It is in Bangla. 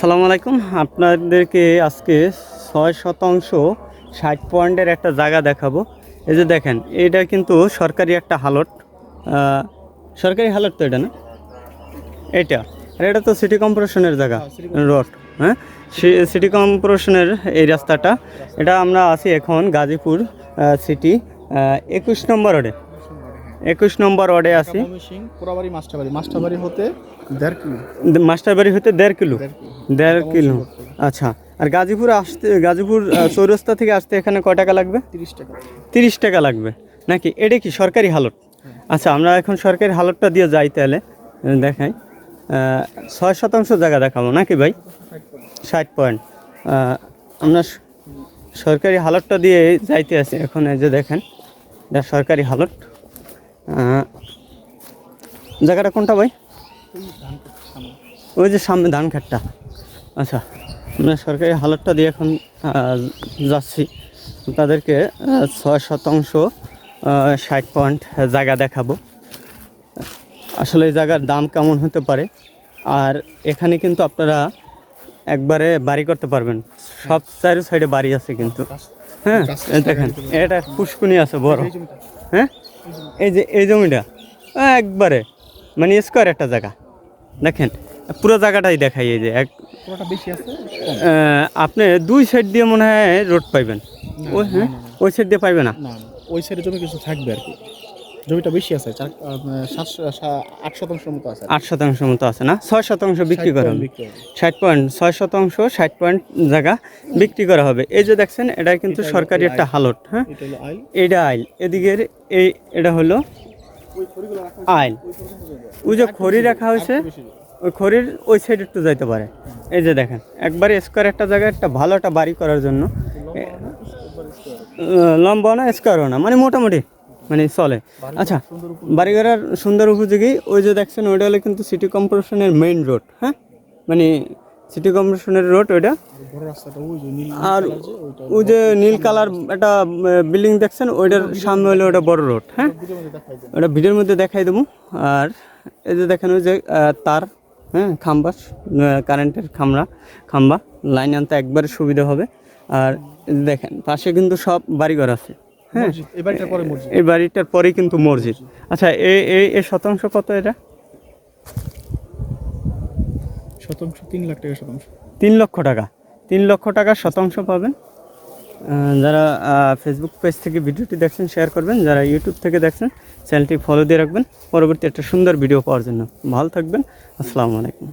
সালাম আলাইকুম। আপনাদেরকে আজকে ছয় শতাংশ ষাট পয়েন্টের একটা জায়গা দেখাবো। এই যে দেখেন এটা কিন্তু সরকারি একটা হালট। সরকারি হালট তো এটা না? এটা। আর এটা তো সিটি কর্পোরেশনের জায়গা রোড হ্যাঁ? সি- সিটি কর্পোরেশনের এই রাস্তাটা। এটা আমরা আছি এখন গাজীপুর সিটি একুশ নম্বর ওয়ার্ডে একুশ নম্বর ওয়ার্ডে আছি। মাস্টারবাড়ি। হতে দেড় কিলো। মাস্টারবাড়ি হতে দেড় কিলো। দেড় কিলো। আচ্ছা আর গাজীপুর আসতে গাজীপুর চৌরাস্তা থেকে আসতে এখানে কয় টাকা লাগবে? তিরিশ টাকা। তিরিশ টাকা লাগবে। নাকি এটা কি সরকারি হালট? আচ্ছা আমরা এখন সরকারি হালটটা দিয়ে যাই তাহলে দেখাই। ছয় শতাংশ জায়গা দেখাবো নাকি ভাই? ষাট পয়েন্ট। আমরা সরকারি হালটটা দিয়ে যাইতে আছি এখন এই যে দেখেন এটা সরকারি হালট। জায়গাটা কোনটা ভাই? ওই যে সামনে ধান খাটটা আচ্ছা আমরা সরকারি হালতটা দিয়ে এখন যাচ্ছি। তাদেরকে ছয় শতাংশ ষাট পয়েন্ট জায়গা দেখাবো। আসলে এই জায়গার দাম কেমন হতে পারে? আর এখানে কিন্তু আপনারা একবারে বাড়ি করতে পারবেন। সব চারি সাইডে বাড়ি আছে কিন্তু। হ্যাঁ দেখেন, এটা পুষ্কুনি আছে বড়। হ্যাঁ এই যে, এই জমিটা, একবারে মানে স্কোয়ার একটা জায়গা। দেখেন পুরো জায়গাটাই দেখাই এই যে এক আপনি দুই সাইড দিয়ে মনে হয় রোড পাইবেন। ওই হ্যাঁ ওই সাইড দিয়ে পাইবে না? ওই সাইডে জমি কিছু থাকবে আর কি। জমিটা বেশি আছে আট শতাংশের মতো আছে আট শতাংশ মতো আছে না? ছয় শতাংশ বিক্রি করা হবে। ষাট পয়েন্ট ছয় শতাংশ ষাট পয়েন্ট জায়গা বিক্রি করা হবে। এই যে দেখছেন এটা কিন্তু সরকারি একটা হালট হ্যাঁ? এটা আইল। এটা আইল। এদিকের এই এটা হলো আইল। ওই যে খড়ি রাখা হয়েছে ওই খড়ির ওই সাইড একটু যাইতে পারে। এই যে দেখেন একবারে স্কোয়ার একটা জায়গায় একটা ভালো একটা বাড়ি করার জন্য। এ- আহ, লম্বা না স্কোয়ারও না মানে মোটামুটি মানে চলে। আচ্ছা বাড়ি করার সুন্দর উপযোগী ওই যে দেখছেন ওইটা হলো কিন্তু সিটি কর্পোরেশনের মেইন রোড হ্যাঁ? মানে সিটি কর্পোরেশনের রোড ওইটা। আর ওই যে নীল কালার একটা বিল্ডিং দেখছেন ওইটার সামনে হলো ওটা বড় রোড হ্যাঁ? ওটা ভিডিওর মধ্যে দেখাই দেবো। আর এই যে দেখেন ওই যে তার হ্যাঁ খাম্বা কারেন্টের খামরা খাম্বা লাইন আনতে একবারে সুবিধা হবে। আর দেখেন পাশে কিন্তু সব বাড়িঘর আছে। হ্যাঁ এই বাড়িটার পরেই কিন্তু মসজিদ। আচ্ছা এই এই শতাংশ কত এটা? শতাংশ তিন লাখ টাকা শতাংশ। তিন লক্ষ টাকা। তিন লক্ষ টাকা শতাংশ পাবেন। যারা ফেসবুক পেজ থেকে ভিডিওটি দেখছেন শেয়ার করবেন। যারা ইউটিউব থেকে দেখছেন চ্যানেলটি ফলো দিয়ে রাখবেন। পরবর্তী একটা সুন্দর ভিডিও পাওয়ার জন্য। ভালো থাকবেন। আসসালামু আলাইকুম।